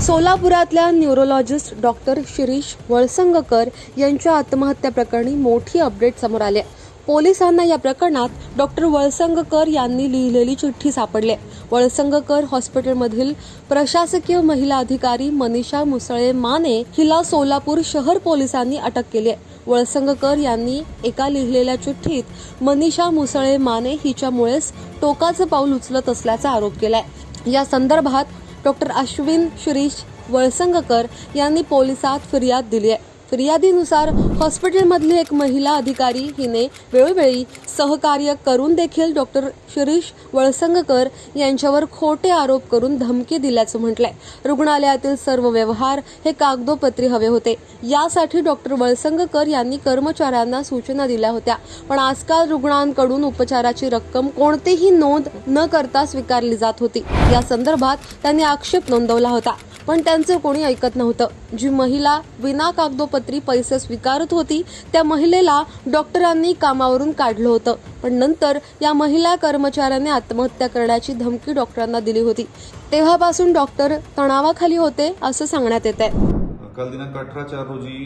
सोलापुरातल्या neurologist doctor Shirish Valsangkar यांच्या आत्महत्या प्रकरणी मोठी अपडेट समोर आली आहे. पोलिसांना या प्रकरणात डॉक्टर वळसंगकर यांनी लिहिलेली चिठ्ठी सापडली. आहे. वळसंगकर हॉस्पिटलमधील प्रशासकीय महिला अधिकारी मनीषा मुसळे माने हिला सोलापूर शहर पोलिसांनी अटक केली आहे. वळसंगकर यांनी एका लिहिलेल्या चिठ्ठीत मनीषा मुसळे माने हिच्यामुळेच टोकाचं पाऊल उचलत असल्याचा आरोप केलाय. या संदर्भात डॉक्टर अश्विन शिरीष वळसंगकर यांनी पोलिसात फिर्याद दिली आहे. फिर्यादीनुसार हॉस्पिटलमधली एक महिला अधिकारी हिने वेळोवेळी सहकार्य करून देखील डॉक्टर शिरीष वळसंगकर यांच्यावर खोटे आरोप करून धमकी दिल्याचं म्हटलंय. रुग्णालयातील सर्व व्यवहार हे कागदोपत्री हवे होते. यासाठी डॉक्टर वळसंगकर यांनी कर्मचाऱ्यांना सूचना दिल्या होत्या. पण आजकाल रुग्णांकडून उपचाराची रक्कम कोणतीही नोंद न करता स्वीकारली जात होती. या संदर्भात त्यांनी आक्षेप नोंदवला होता. पण त्यांचं कोणी ऐकत नव्हतं. जी महिला विना कागदोपत्री पैसे स्वीकारत होती त्या महिलेला डॉक्टरांनी कामावरून काढलं होतं. पण नंतर या महिला कर्मचाऱ्याने आत्महत्या करण्याची धमकी डॉक्टरांना दिली होती. तेव्हापासून डॉक्टर तणावाखाली होते असं सांगण्यात येत आहे काल दिनांक अठरा चार रोजी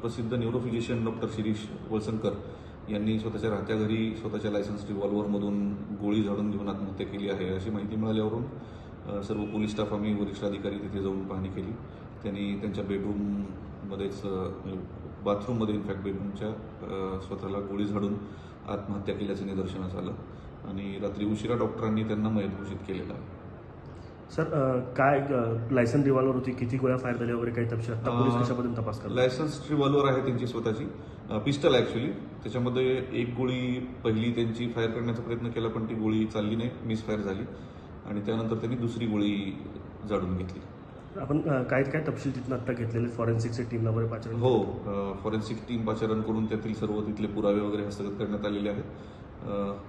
प्रसिद्ध न्यूरोफिजिशियन डॉक्टर शिरीष वळसंकर यांनी स्वतःच्या राहत्या घरी स्वतःच्या लायसन्स रिव्हॉल्व्हरमधून गोळी झाडून घेऊन आत्महत्या केली आहे अशी माहिती मिळाल्यावरून सर्व पोलीस स्टाफ आम्ही वरिष्ठ अधिकारी तिथे जाऊन पाहणी केली. त्यांनी त्यांच्या बेडरूममध्येच बाथरूममध्ये इनफॅक्ट बेडरूमच्या स्वतःला गोळी झाडून आत्महत्या केल्याचं निदर्शनास आलं. आणि रात्री उशिरा डॉक्टरांनी त्यांना मयत घोषित केलेलं आहे. सर काय लायसन रिव्हॉल्वर होती? किती गोळ्या फायर झाल्या वगैरे काही तपशील पोलीस कशाबद्दल तपास करतात? लायसन्स रिव्हॉल्वर आहे त्यांची स्वतःची. पिस्टल ॲक्च्युली त्याच्यामध्ये एक गोळी पहिली त्यांची फायर करण्याचा प्रयत्न केला पण ती गोळी चालली नाही. मिसफायर झाली. आणि त्यानंतर त्यांनी दुसरी गोळी जाडून घेतली. आपण काय काय तपशील तिथून आता घेतलेले फॉरेन्सिकच्या टीमला वगैरे पाचारण हो फॉरेन्सिक टीम पाचारण करून त्यातील सर्व तिथले पुरावे वगैरे हस्तगत करण्यात आलेले आहेत.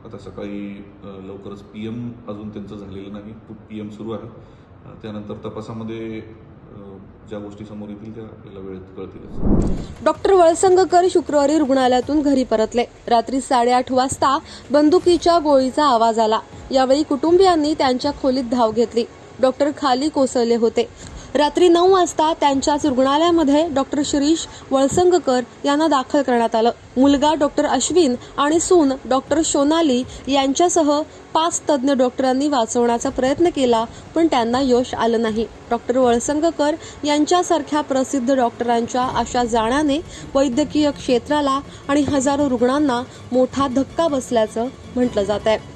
आता सकाळी लवकरच पी एम अजून त्यांचं झालेलं नाही. पी एम सुरू आहे. त्यानंतर तपासामध्ये ज्या गोष्टी समोर येतील त्या आपल्याला वेळेत कळतीलच डॉक्टर वळसंगकर शुक्रवारी रुग्णालयातून घरी परतले. रात्री साडेआठ वाजता बंदुकीच्या गोळीचा आवाज आला. यावेळी कुटुंबियांनी त्यांच्या खोलीत धाव घेतली. डॉक्टर खाली कोसळले होते. रात्री नऊ वाजता त्यांच्याच रुग्णालयामध्ये डॉक्टर शिरीष वळसंगकर यांना दाखल करण्यात आलं. मुलगा डॉक्टर अश्विन आणि सून डॉक्टर सोनाली यांच्यासह पाच तज्ज्ञ डॉक्टरांनी वाचवण्याचा प्रयत्न केला पण त्यांना यश आलं नाही. डॉक्टर वळसंगकर यांच्यासारख्या प्रसिद्ध डॉक्टरांच्या अशा जाण्याने वैद्यकीय क्षेत्राला आणि हजारो रुग्णांना मोठा धक्का बसल्याचं म्हटलं जात आहे